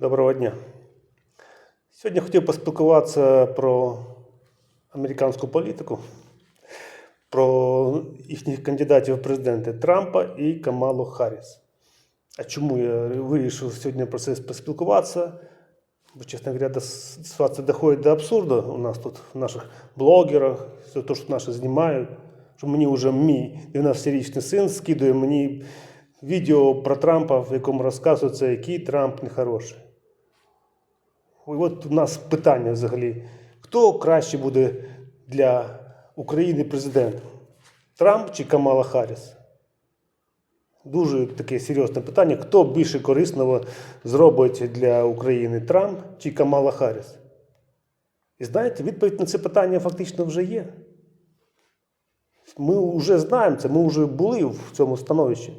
Доброго дня. Сьогодні хотів поспілкуватися про американську політику, про їхніх кандидатів в президенти Трампа і Камалу Харріс. А чому я вирішив сьогодні про це поспілкуватися? Бо, чесно говоря, ситуація доходить до абсурду у нас тут, в наших блогерах, все те, що наші знімають. Що мені вже мій 12-річний син скидує мені відео про Трампа, в якому розказується, який Трамп нехороший. І от у нас питання взагалі: хто краще буде для України президентом? Трамп чи Камала Харріс? Дуже таке серйозне питання. Хто більше корисного зробить для України Трамп чи Камала Харріс? І знаєте, відповідь на це питання фактично вже є. Ми вже знаємо це, ми вже були в цьому становищі.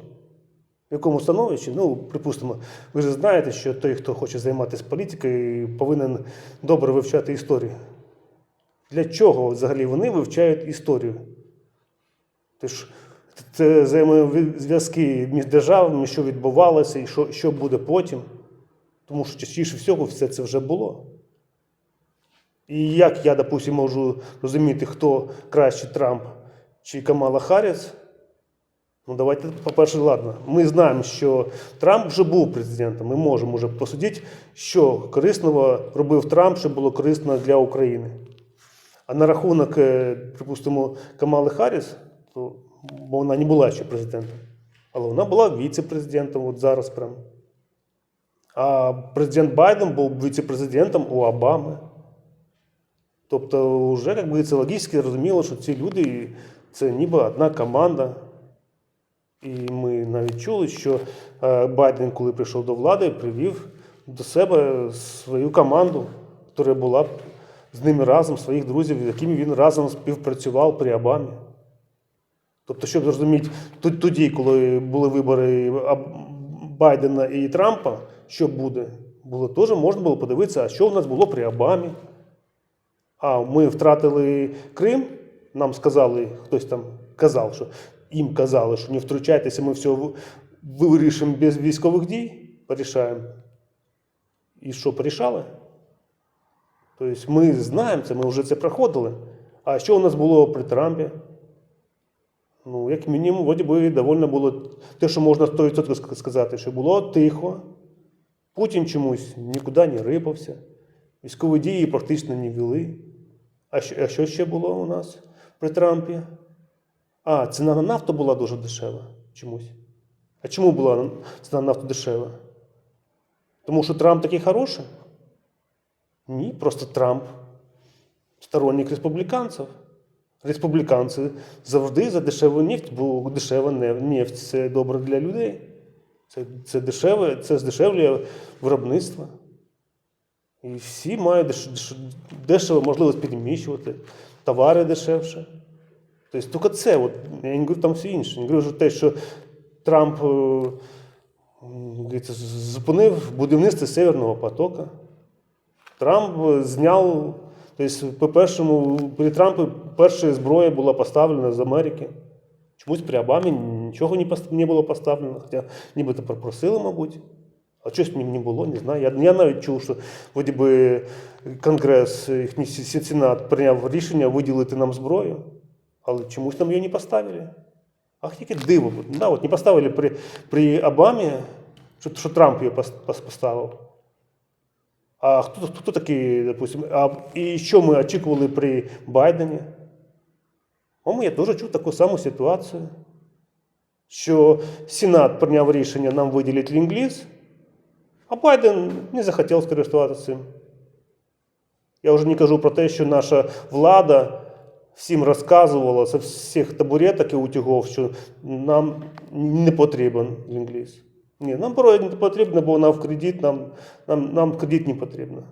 В якому становищі? Ну, припустимо, ви ж знаєте, що той, хто хоче займатися політикою, повинен добре вивчати історію. Для чого взагалі вони вивчають історію? Тож це взаємозв'язки між державами, що відбувалося і що, що буде потім. Тому що частіше всього все це вже було. І як я, допустим, можу розуміти, хто краще Трамп чи Камала Харріс, Ну, давайте, по-перше, ладно. Ми знаємо, що Трамп вже був президентом. Ми можемо вже посудити, що корисного робив Трамп, що було корисно для України. А на рахунок, е, припустимо, Камали Харріс, то, бо вона не була ще президентом, але вона була віце-президентом от зараз прямо. А президент Байден був віце-президентом у Обами. Тобто, вже як це логічно зрозуміло, що ці люди це ніби одна команда. І ми навіть чули, що е, Байден, коли прийшов до влади, привів до себе свою команду, яка була з ними разом, своїх друзів, з якими він разом співпрацював при Обамі. Тобто, щоб зрозуміти, тоді, коли були вибори Байдена і Трампа, що буде, було теж можна було подивитися, а що в нас було при Обамі. А ми втратили Крим, нам сказали, хтось там казав, що їм казали, що не втручайтеся, ми все вирішимо без військових дій, порішаємо. І що, порішали? Тобто ми знаємо це, ми вже це проходили. А що у нас було при Трампі? Ну, як мінімум, вроді би, довольно було те, що можна 100% ск- сказати, що було тихо. Путін чомусь нікуди не рипався. Військові дії практично не вели. А що, а що ще було у нас при Трампі? А, ціна на нафту була дуже дешева чомусь. А чому була ціна на нафту дешева? Тому що Трамп такий хороший? Ні, просто Трамп сторонник республіканців. Республіканці завжди за дешеву нефть, бо дешева не- нефть це добре для людей. Це, це дешеве, це здешевлює виробництво. І всі мають деш, деш, дешево можливість переміщувати, товари дешевше. Тобто тільки це, от, я не говорю там все інше. Я не говорю те, що Трамп е, м, говориться, з- зупинив будівництво Северного потока. Трамп е, зняв, тобто, по першому, при Трампі перша зброя була поставлена з Америки. Чомусь при Обамі нічого не, було поставлено, хоча нібито попросили, мабуть. А мені не було, не знаю. Я, я навіть чув, що вроді би Конгрес, їхній Сенат прийняв рішення виділити нам зброю, але чомусь нам її не поставили. Ах, яке диво. Да, от не поставили при, при Обамі, що, що Трамп її пос- пос- поставив. А хто, хто такий, допустим, а, і що ми очікували при Байдені? О, я теж чув таку саму ситуацію, що Сенат прийняв рішення нам виділити лінгліз, а Байден не захотів скористуватися цим. Я вже не кажу про те, що наша влада всім розказувала з всіх табуреток і утюгов, що нам не потрібен лінгліз. Ні, нам порой не потрібно, бо нам в кредит, нам, нам, нам кредит не потрібно.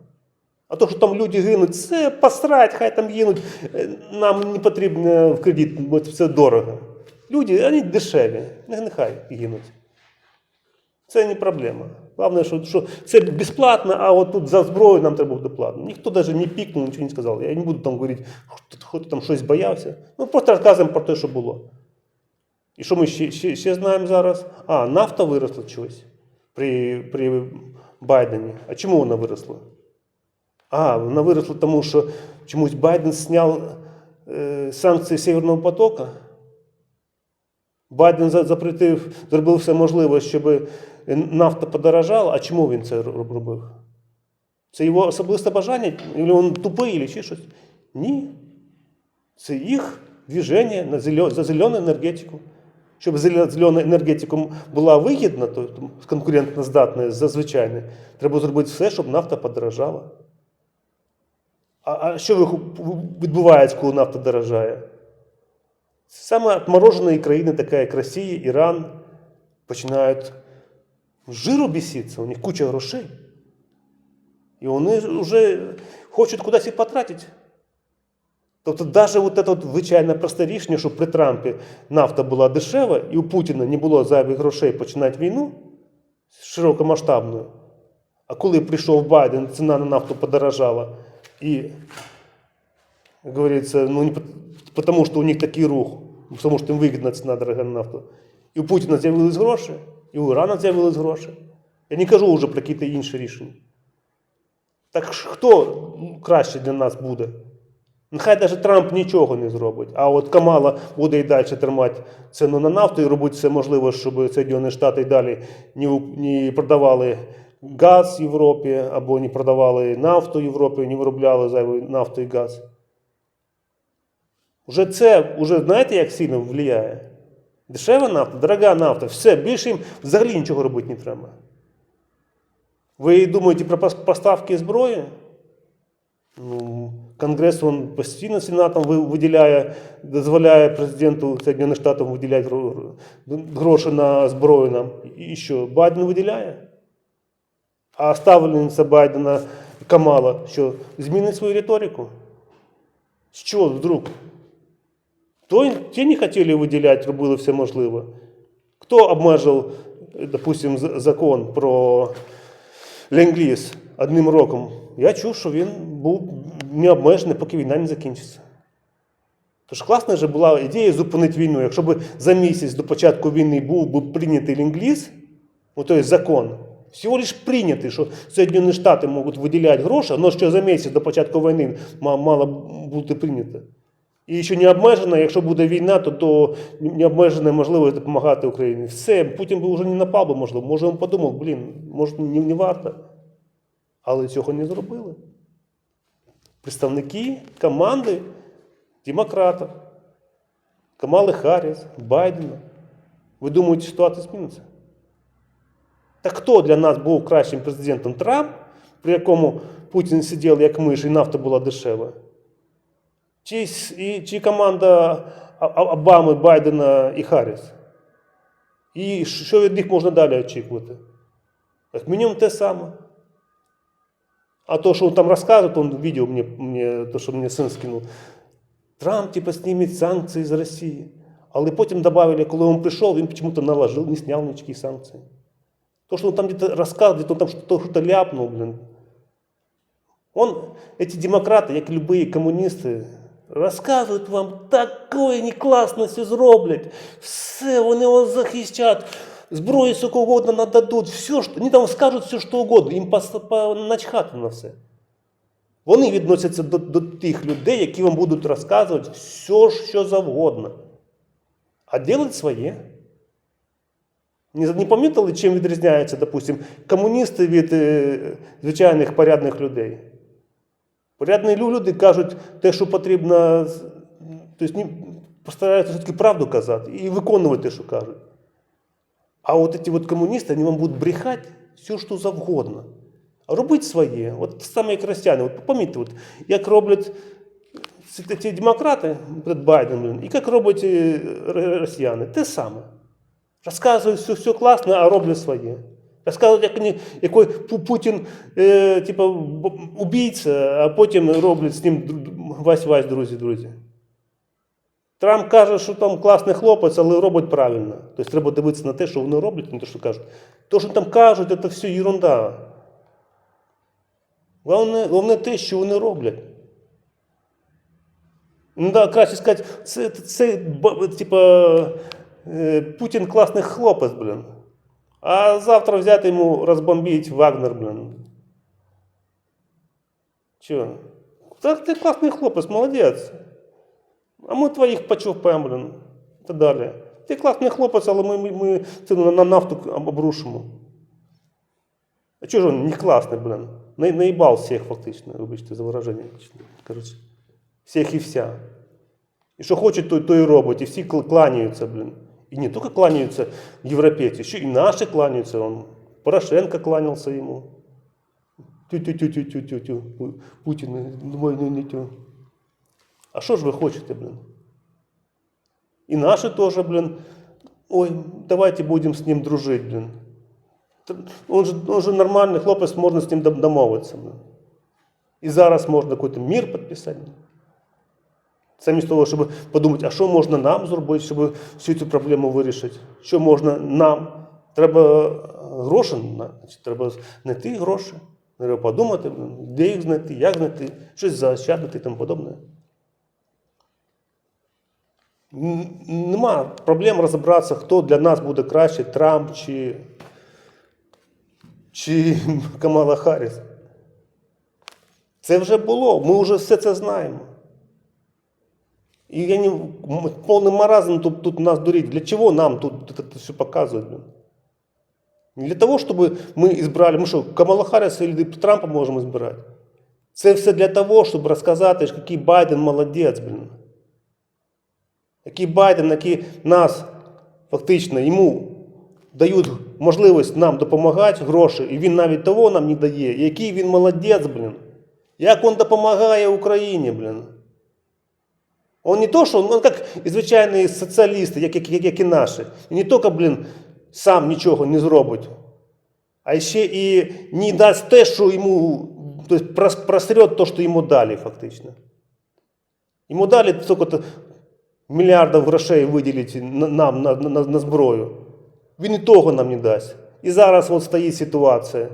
А то, що там люди гинуть, це посрать, хай там гинуть. Е, Нам не потрібно в кредит, бо це дорого. Люди, вони дешеві, нехай гинуть. Це не проблема. Головне, що, що це безплатно, а от тут за зброю нам треба буде платно. Ніхто навіть не пікнув, нічого не сказав. Я не буду там говорити, хто, там щось боявся. Ну просто розказуємо про те, що було. І що ми ще, ще, ще знаємо зараз? А, нафта виросла чогось при, при Байдені. А чому вона виросла? А, вона виросла тому, що чомусь Байден зняв е, санкції Северного потока. Байден запретив, зробив все можливе, щоб нафта подорожала. А чому він це робив? Це його особисте бажання? Він тупий, чи щось? Ні. Це їх движення на зелё- за зелену енергетику. Щоб зелена енергетика була вигідна, то конкурентно здатна за звичайне, треба зробити все, щоб нафта подорожала. А, а що відбувається, коли нафта дорожає? Саме отморожені країни, такі як Росія, Іран, починають жиру біситися, у них куча грошей. І вони вже хочуть кудись їх потратити. Тобто, навіть от це от звичайне просте рішення, щоб при Трампі нафта була дешева і у Путіна не було зайвих грошей починати війну широкомасштабну. А коли прийшов Байден, ціна на нафту подорожала. І, як говориться, ну, не тому що у них такий рух, тому що їм вигідна ціна дорога на нафту. І у Путіна з'явились гроші, і у Ірана з'явились гроші. Я не кажу вже про якісь інші рішення. Так хто краще для нас буде? Нехай навіть Трамп нічого не зробить, а от Камала буде і далі тримати ціну на нафту і робити все можливе, щоб Сполучені Штати і далі не, продавали газ Європі або не продавали нафту Європі, не виробляли зайвої нафту і газ. Уже це, уже знаєте, як сильно впливає? Дешева нафта, дорога нафта, все, більше їм взагалі нічого робити не треба. Ви думаєте про поставки зброї? Ну, Конгрес он постійно Сенатом виділяє, дозволяє президенту Сполучених Штатів виділяти гроші на зброю нам. І що, Байден виділяє? А ставлениця Байдена Камала, що змінить свою риторику? З чого вдруг? То, ті не хотіли виділяти, робили все можливе. Хто обмежив, допустим, закон про ленд-ліз одним роком? Я чув, що він був необмежений, поки війна не закінчиться. Тож класна ж була ідея зупинити війну. Якщо б за місяць до початку війни був би прийнятий ленд-ліз, ну, закон, всього лиш прийнятий, що Сполучені Штати можуть виділяти гроші, але що за місяць до початку війни ма- мало бути прийнято. І ще не обмежено, якщо буде війна, то, то не обмежена можливість допомагати Україні. Все, Путін би вже не напав би, можливо. Може, він подумав, блін, може, не, не варто. Але цього не зробили. Представники команди демократів, Камали Харріс, Байдена. Ви думаєте, ситуація зміниться? Так хто для нас був кращим президентом Трамп, при якому Путін сидів як миш і нафта була дешева? Чи, с- і, чи команда А- А- Обами, Байдена і Харріс? І що від них можна далі очікувати? Як мінімум те саме. А то, что он там рассказывает, он видео мне, мне то, що мені син скинув. Трамп типа знімет санкції з Росії. Але потім добавили, коли він прийшов, він почему-то наложил, не снял ніякі санкції. То, что он там где-то рассказывал, где-то он там что-то, что-то ляпнул, блин. Он, эти демократы, як і любые комуністи, розказують вам такое не класно все зроблять. Все, вони вас захищать. Зброю сколько угодно нададуть, все, що, вони там скажуть все, що угодно, їм начхати на все. Вони відносяться до, до тих людей, які вам будуть розказувати все, що завгодно. А делать своє. Не, не помітили, чим відрізняються, допустим, комуністи від е, звичайних порядних людей? Порядні люди кажуть те, що потрібно, тобто, постараються все-таки правду казати і виконувати те, що кажуть. А от ці от комуністи, вони вам будуть брехати все, що завгодно. А робити своє. От саме як росіяни. От помітьте, от, як роблять ці, демократи перед Байденом, і як роблять е, росіяни. Те саме. Розказують все, все класно, а роблять своє. Розказують, як який Путін е, типу, убійця, а потім роблять з ним вась-вась, друзі, друзі. Трамп каже, що там класний хлопець, але робить правильно. Тобто треба дивитися на те, що вони роблять, не те, що кажуть. То, що там кажуть, це все ерунда. Головне, головне те, що вони роблять. Ну, да, краще сказати, це, це, б- типа, е, Путін класний хлопець, блін. А завтра взяти йому розбомбити Вагнер, блін. Чого? Так ти класний хлопець, молодець. А ми твоїх почовпаємо, блін. Та далі. Ти класний хлопець, але ми, ми, ми це на, на нафту обрушимо. А чого ж він не класний, блін? На, наїбав всіх фактично, вибачте за вираження. Коротше. Всіх і вся. І що хоче, то, то і робить. І всі кл- кланяються, блін. І не тільки кланяються європейці, ще і наші кланяються. Он. Порошенко кланялся йому. Тю-тю-тю-тю-тю-тю. Путін, думаю, не, не тю. А що ж ви хочете, блін? І наші теж, блін. Ой, давайте будемо з ним дружити, блін. Та Он же, он же нормальний хлопець, можна з ним дом- домовитися. Блін. І зараз можна якийсь мір підписати. Замість того, щоб подумати, а що можна нам зробити, щоб всю цю проблему вирішити? Що можна нам? Треба е, гроші, значить, треба знайти гроші. Треба подумати, де їх знайти, як знайти, щось заощадити і тому подобне. Нема проблем розібратися, хто для нас буде краще, Трамп чи, чи Камала Харріс. Це вже було, ми вже все це знаємо. І я не, м- повний маразм тут, тут нас дурить. Для чего нам тут это, это все показывают? блин? Не для того, чтобы мы избрали, мы что, Камала Харриса или Трампа можем избирать? Це все для того, щоб розказати, що який Байден молодець, блін. Який Байден, який нас фактично йому дають можливість нам допомагати гроші, і він навіть того нам не дає. І Який він молодець, блін. Як він допомагає Україні, блін. Он не то, что он, он как і звичайні соціалісти, як, як, як, і наші. І не тільки, блін, сам нічого не зробить, а ще і не дасть те, що йому, тобто просрет то, що йому дали, фактично. Йому дали стільки мільярдів грошей виділити на- нам на, на, на зброю. Він і того нам не дасть. І зараз от стоїть ситуація.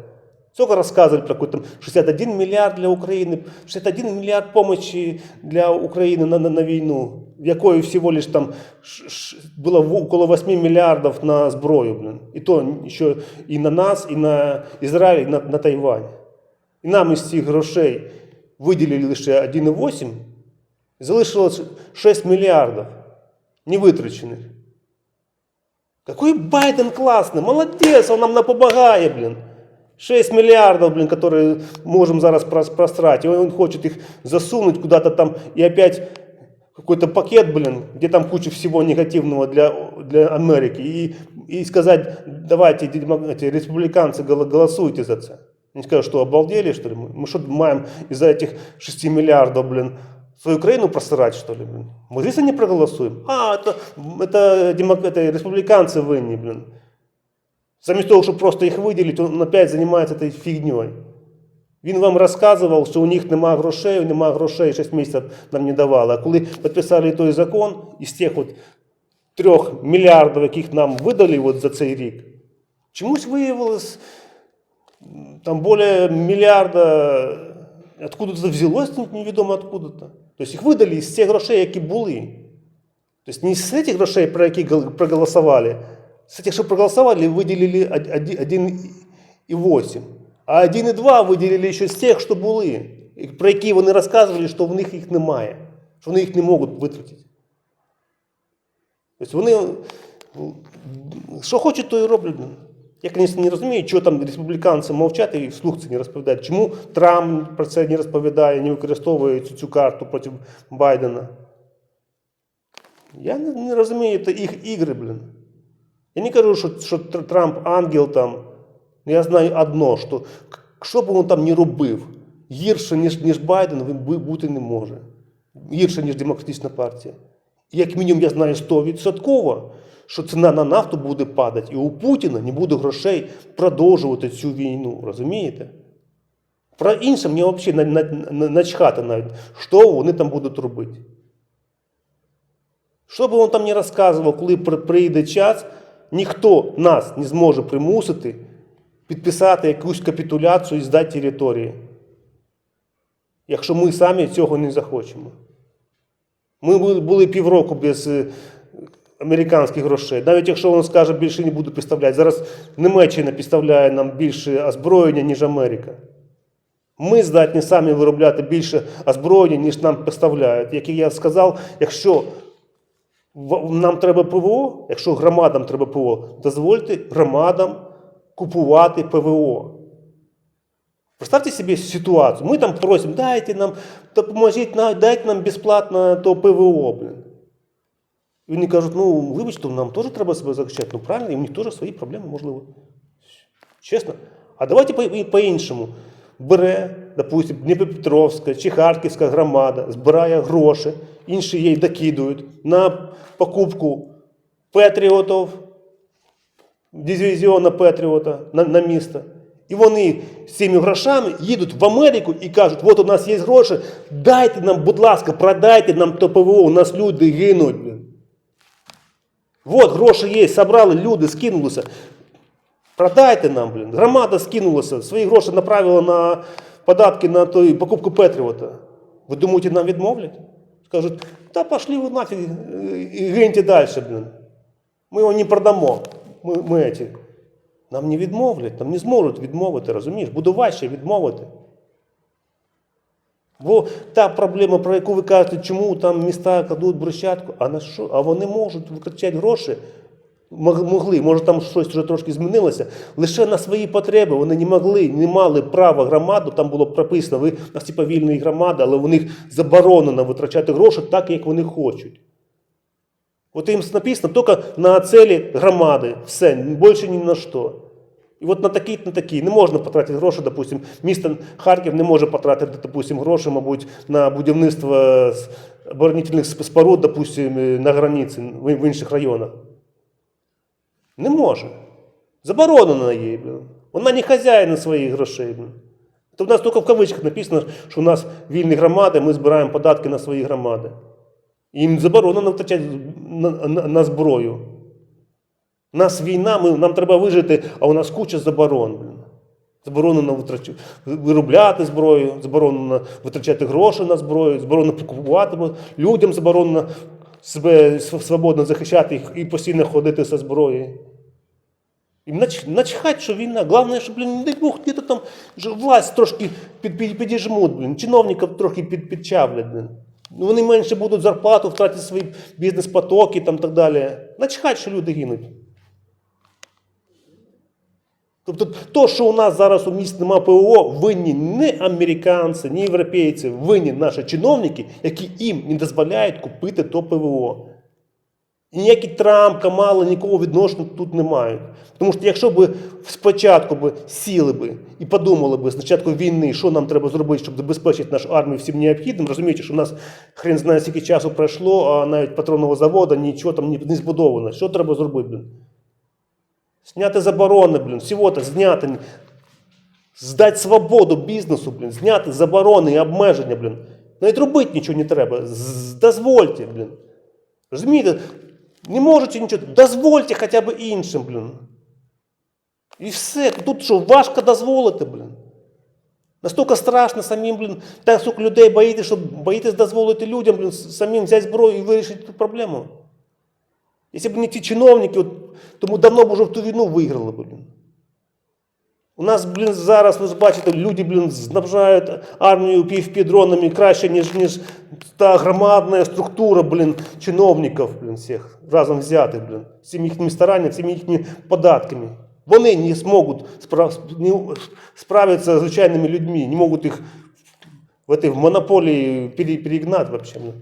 Сколько рассказывали про какой-то там 61 миллиард для Украины, 61 миллиард помощи для Украины на, на, на війну, в якої всего лишь там ш- ш- было в- около 8 миллиардов на зброю, блин. І то ще і на нас, і на Ізраїль, і на, на Тайвань. І нам із цих грошей виділили лише 1,8, залишилось 6 мільярдів невитрачених. Какой Байден классный, молодец, он нам напомагає, блин. 6 миллиардов, блин, которые можем зараз прос- просрать. И он хочет их засунуть куда-то там и опять какой-то пакет, блин, где там куча всего негативного для, для Америки. И, и сказать, давайте, эти, республиканцы, гол- голосуйте за это. Они скажут, что обалдели, что ли? Мы, что, маем из-за этих 6 миллиардов, блин, свою Украину просрать, что ли, блин? Мы здесь не проголосуем. А, это, это, демок- это республиканцы винні, блин. Замість того, щоб просто їх виділити, він опять займається цією фігньою. Він вам розказував, що у них нема грошей, нема грошей, 6 місяців нам не давали. А коли підписали той закон, із тих от трьох мільярдів, яких нам видали от за цей рік, чомусь виявилось там більше мільярда, откуда це взялось, невідомо откуда-то. Тобто їх видали з тих грошей, які були. Тобто не з цих грошей, про які проголосували, з тих, що проголосували, виділили 1,8. А 1,2 виділили ще з тих, що були, і про які вони розказували, що в них їх немає, що вони їх не можуть витратити. Тобто вони що хочуть, то і роблять. Я, звісно, не розумію, чого там республіканці мовчать і вслух це не розповідають. Чому Трамп про це не розповідає, не використовує цю, цю карту проти Байдена? Я не, не розумію це їх ігри, блін. Я не кажу, що, що Трамп ангел там. Я знаю одно, що що б він там не робив, гірше, ніж, ніж Байден, він бути не може. Гірше, ніж демократична партія. І як мінімум я знаю 100%, що ціна на нафту буде падати, і у Путіна не буде грошей продовжувати цю війну. Розумієте? Про інше мені взагалі на, на, на, начхати навіть, що вони там будуть робити. Що би він там не розказував, коли прийде час, ніхто нас не зможе примусити підписати якусь капітуляцію і здати території. Якщо ми самі цього не захочемо. Ми були- півроку без е, американських грошей. Навіть якщо він скаже, більше не буду підставляти. Зараз Німеччина підставляє нам більше озброєння, ніж Америка. Ми здатні самі виробляти більше озброєння, ніж нам поставляють. Як я сказав, якщо нам треба ПВО, якщо громадам треба ПВО, дозвольте громадам купувати ПВО. Представьте себе ситуацию. Мы там просим, дайте нам, допоможіть, дайте нам безплатно то ПВО, блин. І вони кажуть, ну, вибачте, нам теж треба себе захищати. Ну правильно, і у них теж свої проблеми, можливо. Чесно. А давайте по- по-іншому. Бере, допустим, Дніпропетровська чи Харківська громада, збирає гроші, інші їй докидують на покупку Петріотів, дивізіона Петріота на, на місто. І вони з цими грошами їдуть в Америку і кажуть, от у нас є гроші, дайте нам, будь ласка, продайте нам то ПВО, у нас люди гинуть. От гроші є, собрали люди, скинулися. Продайте нам, блін. Громада скинулася, свої гроші направила на податки на той, покупку Петріота. Ви думаєте, нам відмовлять? Скажуть, та пошли ви нафіг і гиньте далі, блін. Ми його не продамо. Ми, ми эти. Нам не відмовлять, нам не зможуть відмовити, розумієш? Буде важче відмовити. Бо та проблема, про яку ви кажете, чому там міста кладуть брусчатку, а на що? А вони можуть витрачати гроші. Мог- Могли, може там щось вже трошки змінилося. Лише на свої потреби вони не могли, не мали права громаду. Там було прописано, ви нас типа вільної громади, але у них заборонено витрачати гроші так, як вони хочуть. От їм написано тільки на цілі громади, все, більше ні на що. І от на такі, на такі не можна потратити гроші, допустим, місто Харків не може потратити, допустим, гроші, мабуть, на будівництво оборонительних споруд, допустим, на границі в інших районах. Не може. Заборонено їй. блін. Вона не хазяїн своїх грошей. блін. То в нас тільки в кавичках написано, що у нас вільні громади, ми збираємо податки на свої громади. Їм заборонено втрачати на, на, на зброю. У нас війна, ми, нам треба вижити, а у нас куча заборон. Блін. Заборонено витрач- виробляти зброю, заборонено витрачати гроші на зброю, заборонено купувати, людям заборонено себе свободно захищати і постійно ходити зі зброєю. Їм начхать, що війна. Головне, що, блін, не дай Бог, где-то там власть трошки під, під, підіжмуть, блін, трохи під, підчавлять, блін. Ну, Вони менше будуть зарплату, втратять свої бізнес-потоки там так далі. Начхать, що люди гинуть. Тобто, то, що у нас зараз у місті немає ПВО, винні не американці, не європейці, винні наші чиновники, які їм не дозволяють купити то ПВО. І ніякий Трамп, Камала, нікого відношення тут не мають. Тому що якщо б спочатку б сіли б і подумали б з початку війни, що нам треба зробити, щоб забезпечити нашу армію всім необхідним, розумієте, що у нас хрен знає, скільки часу пройшло, а навіть патронного заводу нічого там не збудовано. Що треба зробити? Блін? Зняти заборони, блін, всього-то зняти. Здати свободу бізнесу, блін, зняти заборони і обмеження, блін. Навіть робити нічого не треба. Дозвольте, блін. Розумієте? Не можете нічого, дозвольте хоча б іншим, блін. І все. Тут що, важко дозволити, блін. Настільки страшно самим, блін, так скільки людей боїтесь, що боїтесь дозволити людям, блін, самим взяти зброю і вирішити цю проблему. Якщо б не ті чиновники, от, тому давно б уже в ту війну виграли б, блін. У нас, блін, зараз, ви ж бачите, люди, блін, знабжають армію півпідронами краще, ніж, ніж та громадна структура, блін, чиновників, блін, всіх разом взятих, блін, всіми їхніми стараннями, всіми їхніми податками. Вони не зможуть справ, не справитися з звичайними людьми, не можуть їх в, этой, в монополії пере- перегнати вообще. блін.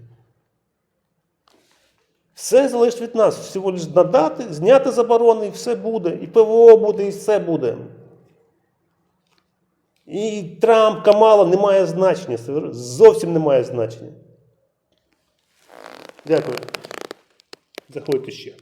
Все залежить від нас. Всього лиш надати, зняти заборони, і все буде. І ПВО буде, і все буде. І Трамп, Камала не має значення. Зовсім не має значення. Дякую. Заходьте ще.